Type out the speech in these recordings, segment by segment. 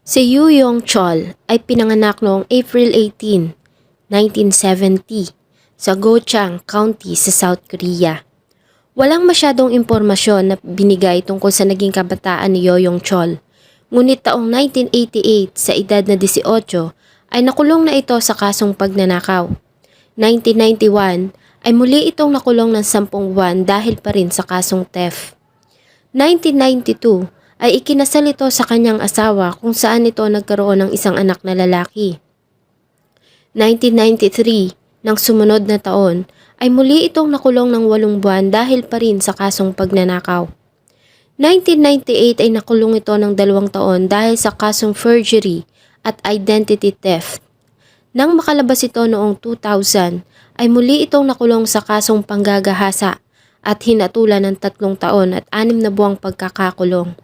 Si Yu Yong Chol ay pinanganak noong April 18, 1970 sa Gochang County sa South Korea. Walang masyadong impormasyon na binigay tungkol sa naging kabataan ni Yoyong Chol. Ngunit taong 1988 sa edad na 18 ay nakulong na ito sa kasong pagnanakaw. 1991 ay muli itong nakulong ng 10 buwan dahil pa rin sa kasong theft. 1992 ay ikinasal ito sa kanyang asawa kung saan ito nagkaroon ng isang anak na lalaki. 1993, ng sumunod na taon, ay muli itong nakulong ng walong buwan dahil pa rin sa kasong pagnanakaw. 1998 ay nakulong ito ng dalawang taon dahil sa kasong forgery at identity theft. Nang makalabas ito noong 2000, ay muli itong nakulong sa kasong panggagahasa at hinatulan ng tatlong taon at anim na buwang pagkakakulong.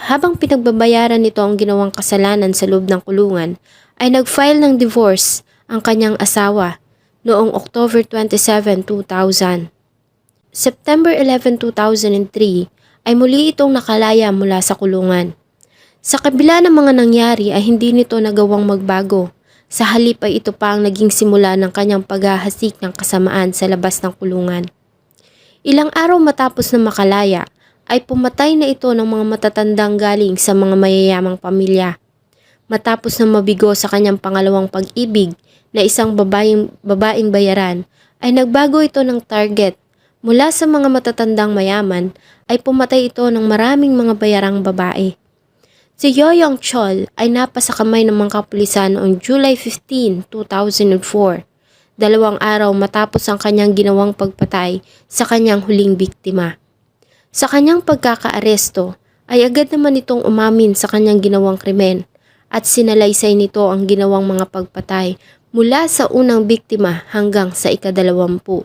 Habang pinagbabayaran nito ang ginawang kasalanan sa loob ng kulungan, ay nag-file ng divorce ang kanyang asawa noong October 27, 2000. September 11, 2003 ay muli itong nakalaya mula sa kulungan. Sa kabila ng mga nangyari ay hindi nito nagawang magbago. Sa halip ay ito pa ang naging simula ng kanyang paghahasik ng kasamaan sa labas ng kulungan. Ilang araw matapos na makalaya, ay pumatay na ito ng mga matatandang galing sa mga mayayamang pamilya. Matapos na mabigo sa kanyang pangalawang pag-ibig na isang babaeng, babaeng bayaran, ay nagbago ito ng target. Mula sa mga matatandang mayaman, ay pumatay ito ng maraming mga bayarang babae. Si Yoyong Chol ay napasa kamay ng mga kapulisan noong July 15, 2004, dalawang araw matapos ang kanyang ginawang pagpatay sa kanyang huling biktima. Sa kanyang pagkakaaresto, ay agad naman itong umamin sa kanyang ginawang krimen at sinalaysay nito ang ginawang mga pagpatay mula sa unang biktima hanggang sa ikadalawampu.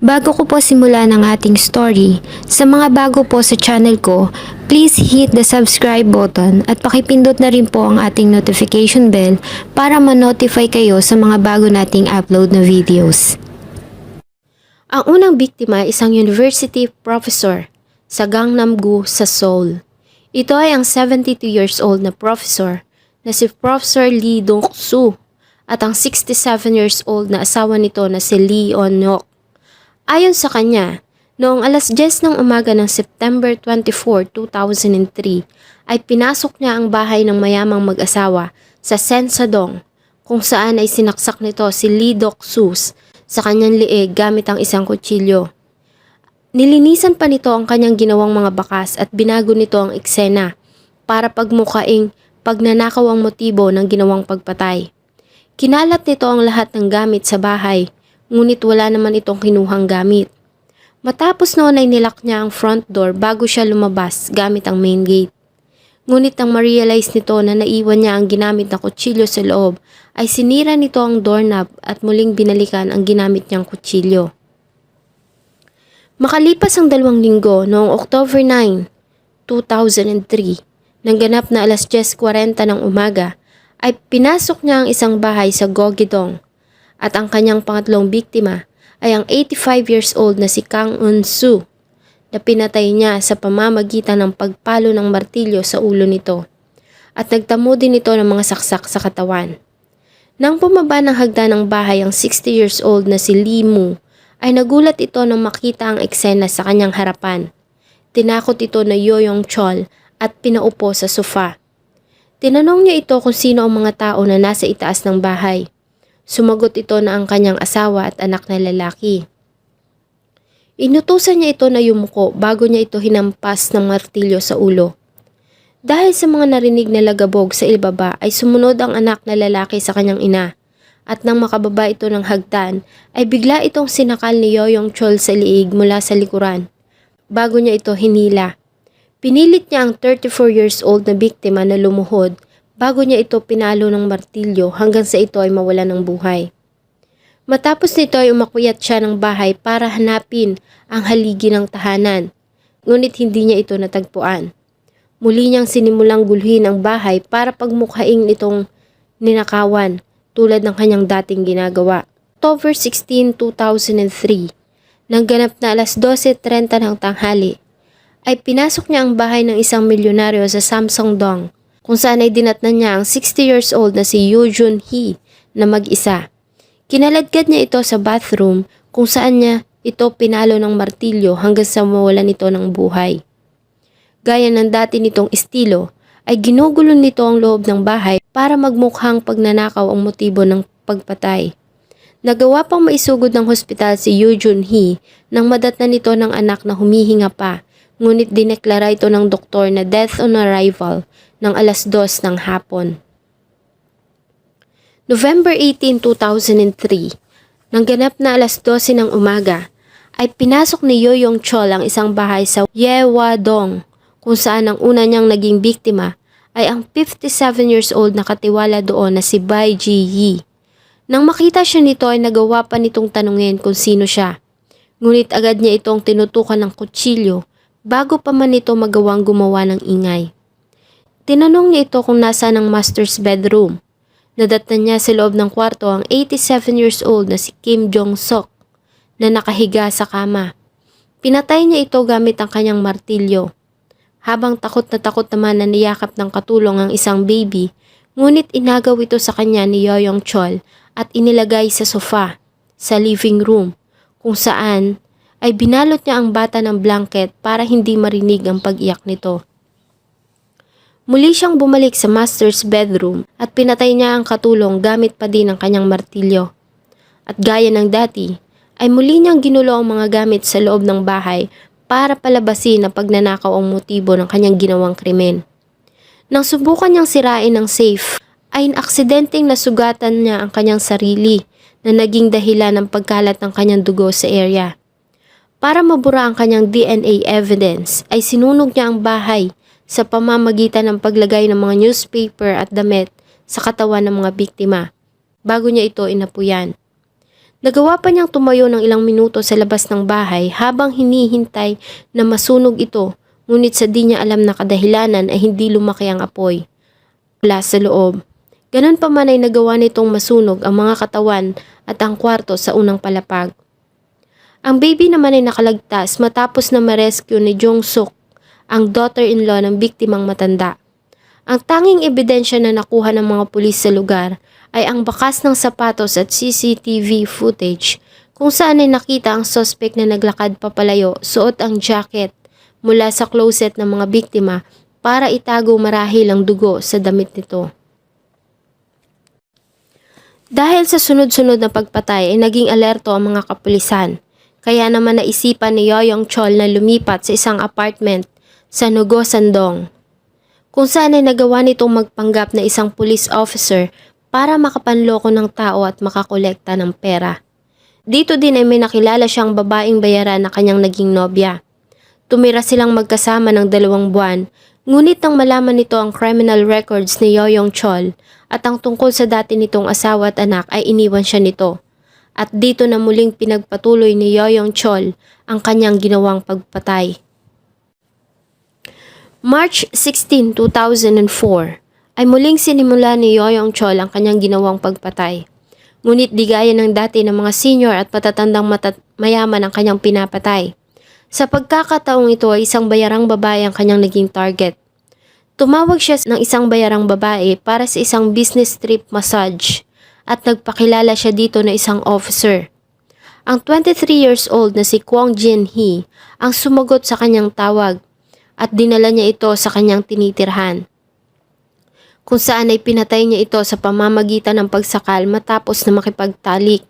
Bago ko po simula ng ating story, sa mga bago po sa channel ko, please hit the subscribe button at pakipindot na rin po ang ating notification bell para ma-notify kayo sa mga bago nating upload na videos. Ang unang biktima ay isang university professor sa Gangnam-gu sa Seoul. Ito ay ang 72 years old na professor na si Professor Lee Dong-soo at ang 67 years old na asawa nito na si Lee On-nok. Ayon sa kanya, noong alas 10 ng umaga ng September 24, 2003 ay pinasok niya ang bahay ng mayamang mag-asawa sa Sensadong kung saan ay sinaksak nito si Lee Dok-sus sa kanyang liig gamit ang isang kutsilyo. Nilinisan pa nito ang kanyang ginawang mga bakas at binago nito ang eksena para pagmukaing pagnanakaw ang motibo ng ginawang pagpatay. Kinalat nito ang lahat ng gamit sa bahay, ngunit wala naman itong kinuhang gamit. Matapos noon ay nilak niya ang front door bago siya lumabas gamit ang main gate. Ngunit nang ma-realize nito na naiwan niya ang ginamit na kutsilyo sa loob, ay sinira nito ang doorknob at muling binalikan ang ginamit niyang kutsilyo. Makalipas ang dalawang linggo noong October 9, 2003, nang ganap na alas 10.40 ng umaga, ay pinasok niya ang isang bahay sa Gogidong at ang kanyang pangatlong biktima ay ang 85 years old na si Kang Un-soo na pinatay niya sa pamamagitan ng pagpalo ng martilyo sa ulo nito at nagtamo din ito ng mga saksak sa katawan. Nang bumaba ng hagdan ng bahay ang 60 years old na si Moo, ay nagulat ito nang makita ang eksena sa kanyang harapan. Tinakot ito na Yoyong Chol at pinaupo sa sofa. Tinanong niya ito kung sino ang mga tao na nasa itaas ng bahay. Sumagot ito na ang kanyang asawa at anak na lalaki. Inutusan niya ito na yumuko bago niya ito hinampas ng martilyo sa ulo. Dahil sa mga narinig na lagabog sa ilbaba ay sumunod ang anak na lalaki sa kanyang ina. At nang makababa ito ng hagdan ay bigla itong sinakal ni Yoyong Chol sa liig mula sa likuran. Bago niya ito hinila. Pinilit niya ang 34 years old na biktima na lumuhod bago niya ito pinalo ng martilyo hanggang sa ito ay mawala ng buhay. Matapos nito ay umakyat siya ng bahay para hanapin ang haligi ng tahanan, ngunit hindi niya ito natagpuan. Muli niyang sinimulang gulhin ang bahay para pagmukhaing itong ninakawan tulad ng kanyang dating ginagawa. October 16, 2003, nang ganap na alas 12.30 ng tanghali, ay pinasok niya ang bahay ng isang milyonaryo sa Samsung-dong kung saan ay dinatnan niya ang 60 years old na si Yoo Jun-hee na mag-isa. Kinaladkad niya ito sa bathroom kung saan niya ito pinalo ng martilyo hanggang sa mawalan nito ng buhay. Gaya ng dati nitong estilo, ay ginugulo nito ang loob ng bahay para magmukhang pagnanakaw ang motibo ng pagpatay. Nagawa pang maisugod ng hospital si Yoo Jun-hee nang madatnan nito ng anak na humihinga pa, ngunit dineklara ito ng doktor na death on arrival ng alas dos ng hapon. November 18, 2003, nang ganap na alas 12 ng umaga, ay pinasok ni Yoyong Chol ang isang bahay sa Yewadong kung saan ang una niyang naging biktima ay ang 57 years old na katiwala doon na si Bai Ji Yi. Nang makita siya nito ay nagawa pa nitong tanungin kung sino siya. Ngunit agad niya itong tinutukan ng kutsilyo bago pa man ito magawang gumawa ng ingay. Tinanong niya ito kung nasa ang master's bedroom. Nadatnan niya sa loob ng kwarto ang 87 years old na si Kim Jong-sok na nakahiga sa kama. Pinatay niya ito gamit ang kanyang martilyo. Habang takot na takot naman na niyakap ng katulong ang isang baby, ngunit inagaw ito sa kanya ni Yoyong Chol at inilagay sa sofa, sa living room, kung saan ay binalot niya ang bata ng blanket para hindi marinig ang pag-iyak nito. Muli siyang bumalik sa master's bedroom at pinatay niya ang katulong gamit pa din ang kanyang martilyo. At gaya ng dati, ay muli niyang ginulo ang mga gamit sa loob ng bahay para palabasin na pagnanakaw ang motibo ng kanyang ginawang krimen. Nang subukan niyang sirain ang safe, ay aksidenteng nasugatan niya ang kanyang sarili na naging dahilan ng pagkalat ng kanyang dugo sa area. Para mabura ang kanyang DNA evidence, ay sinunog niya ang bahay sa pamamagitan ng paglagay ng mga newspaper at damit sa katawan ng mga biktima bago niya ito inapuyan. Nagawa pa niyang tumayo ng ilang minuto sa labas ng bahay habang hinihintay na masunog ito ngunit sa di niya alam na kadahilanan ay hindi lumaki ang apoy. Mula sa loob. Ganon pa man ay nagawa nitong masunog ang mga katawan at ang kwarto sa unang palapag. Ang baby naman ay nakalagtas matapos na ma-rescue ni Jong Suk, ang daughter-in-law ng biktimang matanda. Ang tanging ebidensya na nakuha ng mga pulis sa lugar ay ang bakas ng sapatos at CCTV footage kung saan ay nakita ang suspect na naglakad papalayo suot ang jacket mula sa closet ng mga biktima para itago marahil ang dugo sa damit nito. Dahil sa sunod-sunod na pagpatay ay naging alerto ang mga kapulisan. Kaya naman naisipan ni Yoyong Chol na lumipat sa isang apartment sa Nugo Sandong. Kung saan ay nagawa nitong magpanggap na isang police officer para makapanloko ng tao at makakolekta ng pera. Dito din ay may nakilala siyang babaeng bayaran na kanyang naging nobya. Tumira silang magkasama ng dalawang buwan, ngunit nang malaman nito ang criminal records ni Yoyong Chol at ang tungkol sa dati nitong asawa at anak ay iniwan siya nito. At dito na muling pinagpatuloy ni Yoyong Chol ang kanyang ginawang pagpatay. March 16, 2004 ay muling sinimula ni Yoyong Chol ang kanyang ginawang pagpatay. Ngunit di gaya ng dati ng mga senior at patatandang mayaman ang kanyang pinapatay. Sa pagkakataong ito ay isang bayarang babae ang kanyang naging target. Tumawag siya ng isang bayarang babae para sa isang business trip massage at nagpakilala siya dito na isang officer. Ang 23 years old na si Kwong Jin Hee ang sumagot sa kanyang tawag at dinala niya ito sa kanyang tinitirhan kung saan ay pinatay niya ito sa pamamagitan ng pagsakal matapos na makipagtalik.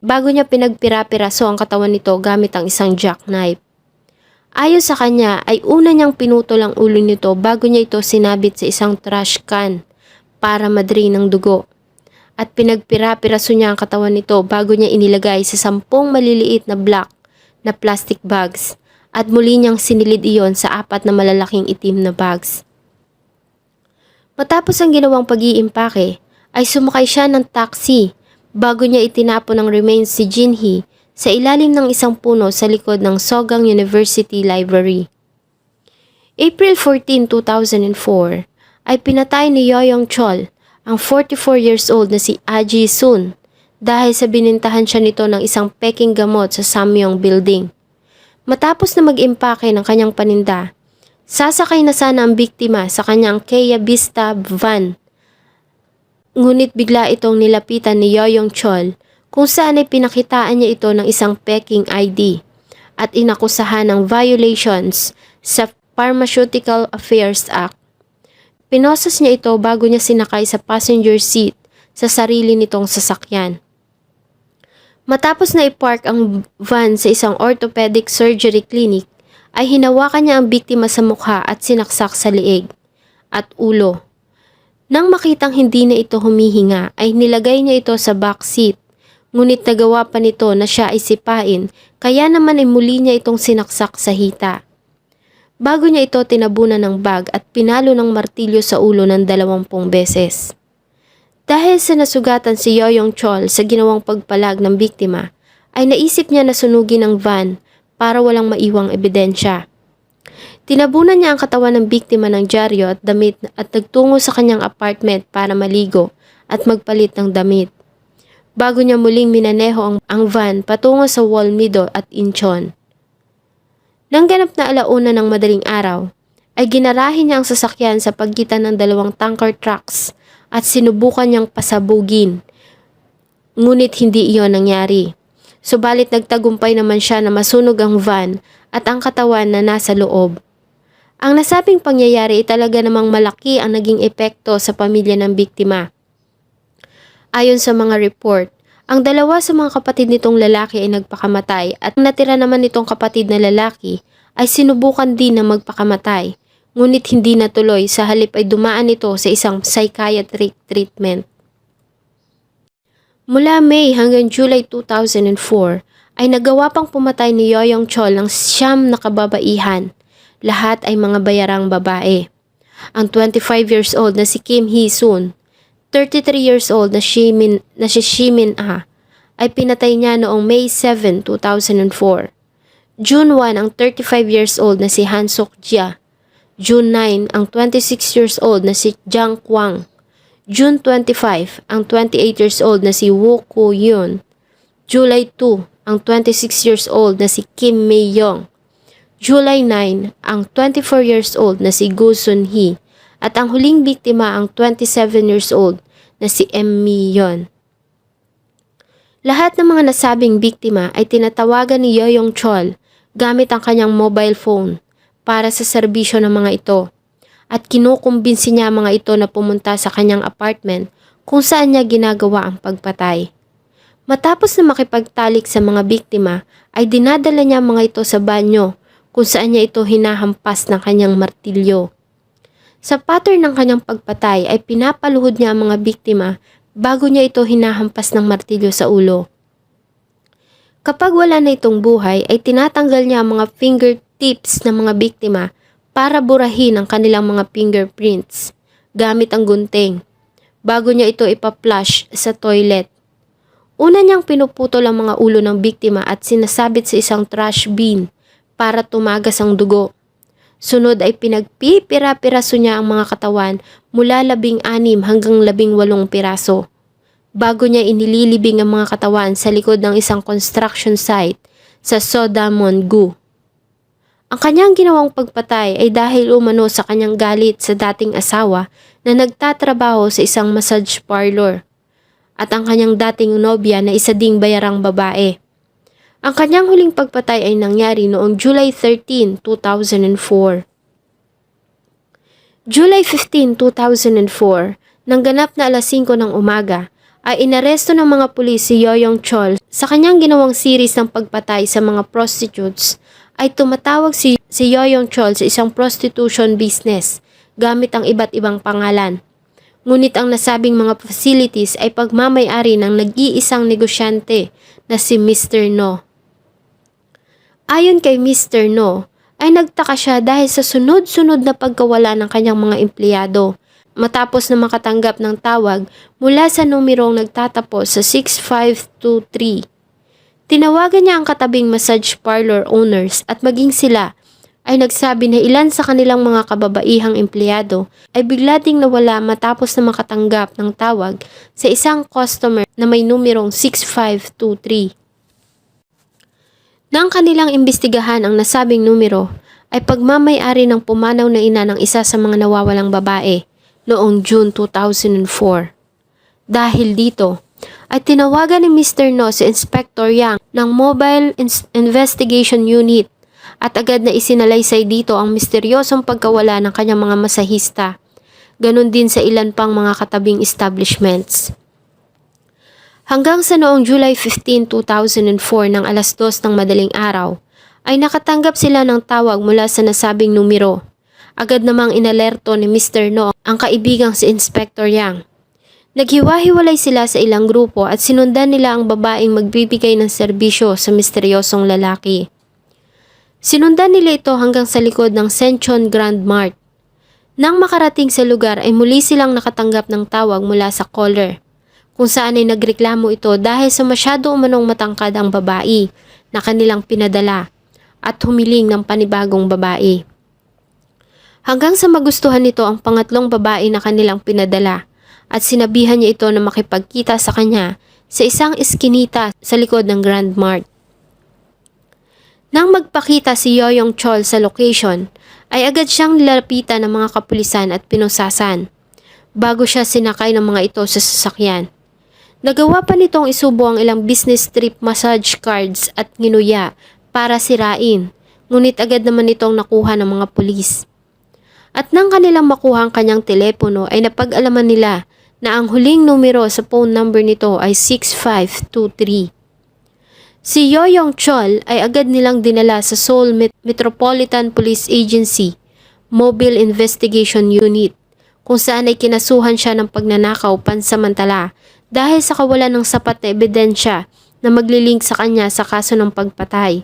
Bago niya pinagpira-piraso ang katawan nito gamit ang isang jackknife. Ayon sa kanya ay una niyang pinutol ang ulo nito bago niya ito sinabit sa isang trash can para madrain ng dugo. At pinagpira-piraso niya ang katawan nito bago niya inilagay sa sampung maliliit na black na plastic bags at muli niyang sinilid iyon sa apat na malalaking itim na bags. Matapos ang ginawang pag-iimpake, ay sumakay siya ng taxi bago niya itinapon ang remains si Jinhee sa ilalim ng isang puno sa likod ng Sogang University Library. April 14, 2004 ay pinatay ni Yoyong Chol, ang 44 years old na si Aji Sun dahil sa binintahan siya nito ng isang peking gamot sa Samyong Building. Matapos na mag-impake ng kanyang paninda, sasakay na sana ang biktima sa kanyang Kia Vista van. Ngunit bigla itong nilapitan ni Yoyong Chol kung saan ay pinakitaan niya ito ng isang peking ID at inakusahan ng violations sa Pharmaceutical Affairs Act. Pinosas niya ito bago niya sinakay sa passenger seat sa sarili nitong sasakyan. Matapos na ipark ang van sa isang orthopedic surgery clinic, ay hinawakan niya ang biktima sa mukha at sinaksak sa liig at ulo. Nang makitang hindi na ito humihinga, ay nilagay niya ito sa back seat. Ngunit nagawa pa nito na siya ay sipain, kaya naman ay muli niya itong sinaksak sa hita. Bago niya ito tinabunan ng bag at pinalo ng martilyo sa ulo ng dalawampung beses. Dahil sa nasugatan si Yoyong Chol sa ginawang pagpalag ng biktima, ay naisip niya na sunugin ang van para walang maiwang ebidensya. Tinabunan niya ang katawan ng biktima ng dyaryo at damit at nagtungo sa kanyang apartment para maligo at magpalit ng damit. Bago niya muling minaneho ang, ang van patungo sa Walmido at Incheon. Nang ganap na alauna ng madaling araw, ay ginarahin niya ang sasakyan sa pagitan ng dalawang tanker trucks at sinubukan niyang pasabugin. Ngunit hindi iyon nangyari. Subalit nagtagumpay naman siya na masunog ang van at ang katawan na nasa loob. Ang nasabing pangyayari ay talaga namang malaki ang naging epekto sa pamilya ng biktima. Ayon sa mga report, ang dalawa sa mga kapatid nitong lalaki ay nagpakamatay at natira naman nitong kapatid na lalaki ay sinubukan din na magpakamatay ngunit hindi natuloy sa halip ay dumaan ito sa isang psychiatric treatment. Mula May hanggang July 2004 ay nagawa pang pumatay ni Yoyong Chol ng siyam na kababaihan. Lahat ay mga bayarang babae. Ang 25 years old na si Kim Hee-soon, 33 years old na, Shimin, na si Shimin Ah, ay pinatay niya noong May 7, 2004. June 1 ang 35 years old na si Han Suk Jia. June 9 ang 26 years old na si Jiang Kwang. June 25 ang 28 years old na si Woo Koo Yoon. July 2 ang 26 years old na si Kim Mei Yong. July 9 ang 24 years old na si Gu Sun Hee at ang huling biktima ang 27 years old na si M. Mi Yeon. Lahat ng mga nasabing biktima ay tinatawagan ni Yoyong Chol gamit ang kanyang mobile phone para sa serbisyo ng mga ito at kinukumbinsi niya mga ito na pumunta sa kanyang apartment kung saan niya ginagawa ang pagpatay. Matapos na makipagtalik sa mga biktima, ay dinadala niya mga ito sa banyo kung saan niya ito hinahampas ng kanyang martilyo. Sa pattern ng kanyang pagpatay ay pinapaluhod niya ang mga biktima bago niya ito hinahampas ng martilyo sa ulo. Kapag wala na itong buhay ay tinatanggal niya ang mga fingertips ng mga biktima para burahin ang kanilang mga fingerprints gamit ang gunting bago niya ito ipa-flush sa toilet. Una niyang pinuputol ang mga ulo ng biktima at sinasabit sa isang trash bin para tumagas ang dugo. Sunod ay pinagpipira-piraso niya ang mga katawan mula labing anim hanggang labing walong piraso. Bago niya inililibing ang mga katawan sa likod ng isang construction site sa Sodamon Gu. Ang kanyang ginawang pagpatay ay dahil umano sa kanyang galit sa dating asawa na nagtatrabaho sa isang massage parlor at ang kanyang dating nobya na isa ding bayarang babae. Ang kanyang huling pagpatay ay nangyari noong July 13, 2004. July 15, 2004, nang ganap na alas 5 ng umaga, ay inaresto ng mga pulis si Yoyong Chol sa kanyang ginawang series ng pagpatay sa mga prostitutes ay tumatawag si, si Yoyong Chol sa isang prostitution business gamit ang iba't ibang pangalan. Ngunit ang nasabing mga facilities ay pagmamayari ng nag-iisang negosyante na si Mr. No. Ayon kay Mr. No, ay nagtaka siya dahil sa sunod-sunod na pagkawala ng kanyang mga empleyado matapos na makatanggap ng tawag mula sa numerong nagtatapos sa 6523. Tinawagan niya ang katabing massage parlor owners at maging sila ay nagsabi na ilan sa kanilang mga kababaihang empleyado ay bigla ding nawala matapos na makatanggap ng tawag sa isang customer na may numerong 6523. Nang kanilang imbestigahan ang nasabing numero, ay pagmamayari ng pumanaw na ina ng isa sa mga nawawalang babae noong June 2004. Dahil dito, ay tinawagan ni Mr. No si Inspector Yang ng Mobile Ins- Investigation Unit at agad na isinalaysay dito ang misteryosong pagkawala ng kanyang mga masahista. Ganon din sa ilan pang mga katabing establishments. Hanggang sa noong July 15, 2004 ng alas 2 ng madaling araw, ay nakatanggap sila ng tawag mula sa nasabing numero. Agad namang inalerto ni Mr. No ang kaibigang si Inspector Yang. Naghiwa-hiwalay sila sa ilang grupo at sinundan nila ang babaeng magbibigay ng serbisyo sa misteryosong lalaki. Sinundan nila ito hanggang sa likod ng Senchon Grand Mart. Nang makarating sa lugar ay muli silang nakatanggap ng tawag mula sa caller, kung saan ay nagreklamo ito dahil sa masyado umanong matangkad ang babae na kanilang pinadala at humiling ng panibagong babae. Hanggang sa magustuhan nito ang pangatlong babae na kanilang pinadala at sinabihan niya ito na makipagkita sa kanya sa isang eskinita sa likod ng Grand Mart. Nang magpakita si Yoyong Chol sa location, ay agad siyang nilapitan ng mga kapulisan at pinusasan bago siya sinakay ng mga ito sa sasakyan. Nagawa pa nitong isubo ang ilang business trip massage cards at nginuya para sirain, ngunit agad naman itong nakuha ng mga pulis. At nang kanilang makuha ang kanyang telepono ay napag-alaman nila na ang huling numero sa phone number nito ay 6523. Si Yoyong Chol ay agad nilang dinala sa Seoul Met- Metropolitan Police Agency Mobile Investigation Unit kung saan ay kinasuhan siya ng pagnanakaw pansamantala dahil sa kawalan ng sapat na ebidensya na maglilink sa kanya sa kaso ng pagpatay.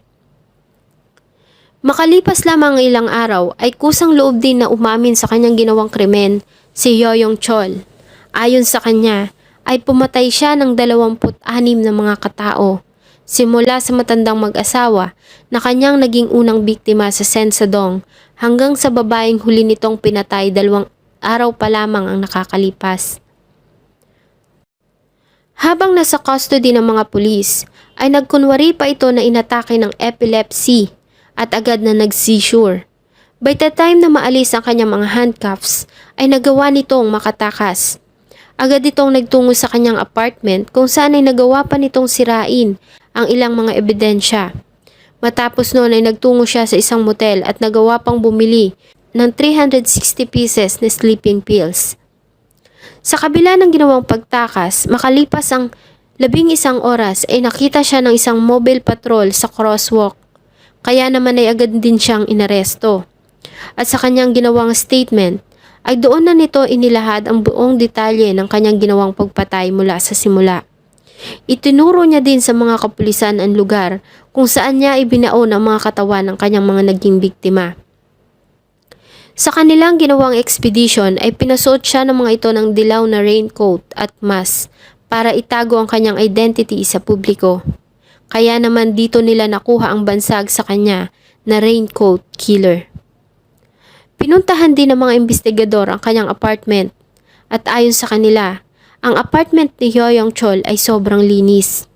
Makalipas lamang ang ilang araw ay kusang loob din na umamin sa kanyang ginawang krimen si Yoyong Chol. Ayon sa kanya ay pumatay siya ng 26 na mga katao simula sa matandang mag-asawa na kanyang naging unang biktima sa Sensadong hanggang sa babaeng huli nitong pinatay dalawang araw pa lamang ang nakakalipas. Habang nasa custody ng mga pulis, ay nagkunwari pa ito na inatake ng epilepsy at agad na nag-seizure. By the time na maalis ang kanyang mga handcuffs, ay nagawa nitong makatakas. Agad itong nagtungo sa kanyang apartment kung saan ay nagawa pa nitong sirain ang ilang mga ebidensya. Matapos noon ay nagtungo siya sa isang motel at nagawa pang bumili ng 360 pieces na sleeping pills. Sa kabila ng ginawang pagtakas, makalipas ang labing isang oras ay nakita siya ng isang mobile patrol sa crosswalk. Kaya naman ay agad din siyang inaresto. At sa kanyang ginawang statement, ay doon na nito inilahad ang buong detalye ng kanyang ginawang pagpatay mula sa simula. Itinuro niya din sa mga kapulisan ang lugar kung saan niya ibinaon ang mga katawan ng kanyang mga naging biktima. Sa kanilang ginawang expedition ay pinasuot siya ng mga ito ng dilaw na raincoat at mask para itago ang kanyang identity sa publiko. Kaya naman dito nila nakuha ang bansag sa kanya na raincoat killer. Pinuntahan din ng mga investigador ang kanyang apartment at ayon sa kanila, ang apartment ni Yoyong Chol ay sobrang linis.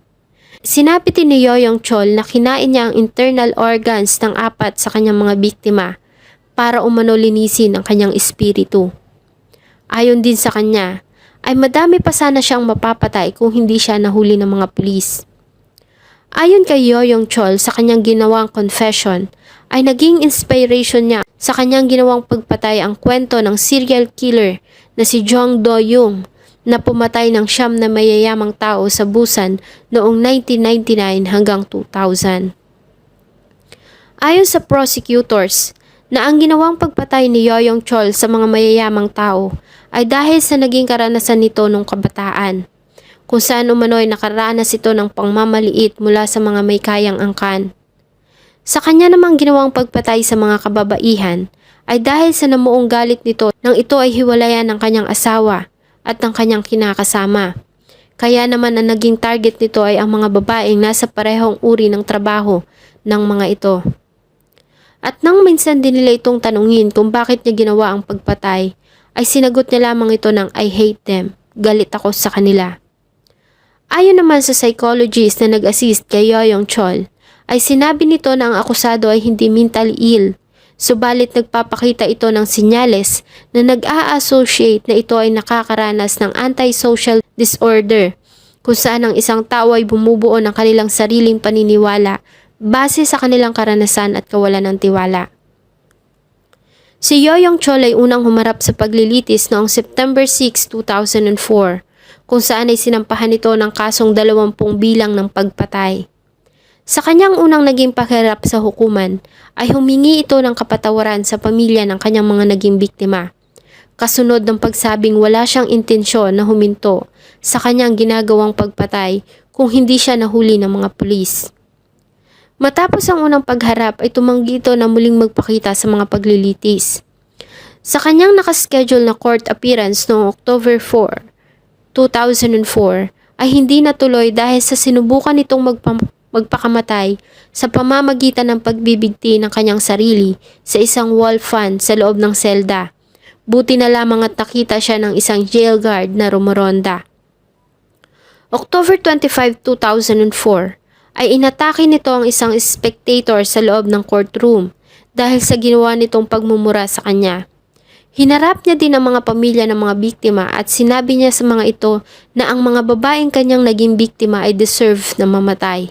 Sinapit din ni Yoyong Chol na kinain niya ang internal organs ng apat sa kanyang mga biktima para umano linisin ang kanyang espiritu. Ayon din sa kanya, ay madami pa sana siyang mapapatay kung hindi siya nahuli ng mga pulis. Ayon kay Yoyong Chol sa kanyang ginawang confession, ay naging inspiration niya sa kanyang ginawang pagpatay ang kwento ng serial killer na si Jong Do-young na pumatay ng siyam na mayayamang tao sa Busan noong 1999 hanggang 2000. Ayon sa prosecutors, na ang ginawang pagpatay ni Yoyong Chol sa mga mayayamang tao ay dahil sa naging karanasan nito nung kabataan, kung saan umano'y nakaranas ito ng pangmamaliit mula sa mga may kayang angkan. Sa kanya namang ginawang pagpatay sa mga kababaihan ay dahil sa namuong galit nito nang ito ay hiwalayan ng kanyang asawa at ng kanyang kinakasama. Kaya naman ang naging target nito ay ang mga babaeng nasa parehong uri ng trabaho ng mga ito. At nang minsan din nila itong tanungin kung bakit niya ginawa ang pagpatay, ay sinagot niya lamang ito ng I hate them, galit ako sa kanila. Ayon naman sa psychologist na nag-assist kay Yoyong Chol, ay sinabi nito na ang akusado ay hindi mentally ill. Subalit nagpapakita ito ng sinyales na nag-a-associate na ito ay nakakaranas ng antisocial disorder kung saan ang isang tao ay bumubuo ng kanilang sariling paniniwala base sa kanilang karanasan at kawalan ng tiwala. Si Yoyong Chol ay unang humarap sa paglilitis noong September 6, 2004, kung saan ay sinampahan ito ng kasong 20 bilang ng pagpatay. Sa kanyang unang naging pakirap sa hukuman, ay humingi ito ng kapatawaran sa pamilya ng kanyang mga naging biktima. Kasunod ng pagsabing wala siyang intensyon na huminto sa kanyang ginagawang pagpatay kung hindi siya nahuli ng mga pulis. Matapos ang unang pagharap ay tumanggi ito na muling magpakita sa mga paglilitis. Sa kanyang nakaschedule na court appearance noong October 4, 2004 ay hindi natuloy dahil sa sinubukan nitong magpam- magpakamatay sa pamamagitan ng pagbibigti ng kanyang sarili sa isang wall fan sa loob ng selda. Buti na lamang at nakita siya ng isang jail guard na rumoronda. October 25, 2004 ay inatake nito ang isang spectator sa loob ng courtroom dahil sa ginawa nitong pagmumura sa kanya. Hinarap niya din ang mga pamilya ng mga biktima at sinabi niya sa mga ito na ang mga babaeng kanyang naging biktima ay deserve na mamatay.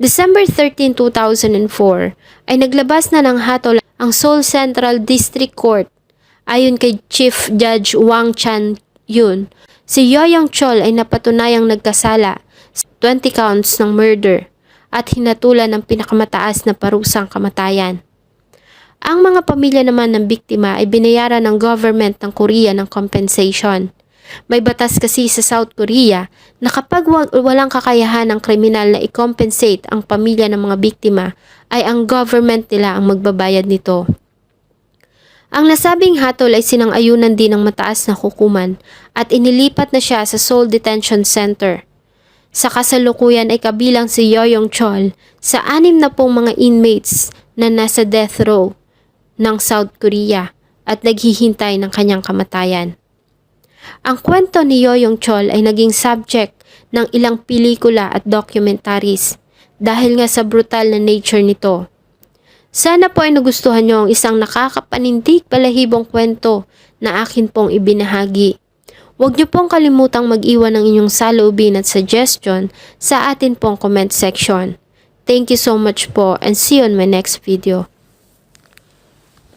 December 13, 2004 ay naglabas na ng hatol ang Seoul Central District Court. Ayon kay Chief Judge Wang Chan Yun, si Yoyong Chol ay napatunayang nagkasala sa 20 counts ng murder at hinatulan ng pinakamataas na parusang kamatayan. Ang mga pamilya naman ng biktima ay binayaran ng government ng Korea ng compensation. May batas kasi sa South Korea na kapag wa- walang kakayahan ng kriminal na i-compensate ang pamilya ng mga biktima, ay ang government nila ang magbabayad nito. Ang nasabing hatol ay sinang-ayunan din ng mataas na hukuman at inilipat na siya sa Seoul Detention Center. Sa kasalukuyan ay kabilang si Yoyong Chol sa anim na pong mga inmates na nasa death row ng South Korea at naghihintay ng kanyang kamatayan. Ang kwento ni Yoyong Chol ay naging subject ng ilang pelikula at documentaries dahil nga sa brutal na nature nito. Sana po ay nagustuhan nyo ang isang nakakapanindig balahibong kwento na akin pong ibinahagi. Huwag niyo pong kalimutang mag-iwan ng inyong saloobin at suggestion sa atin pong comment section. Thank you so much po and see you on my next video.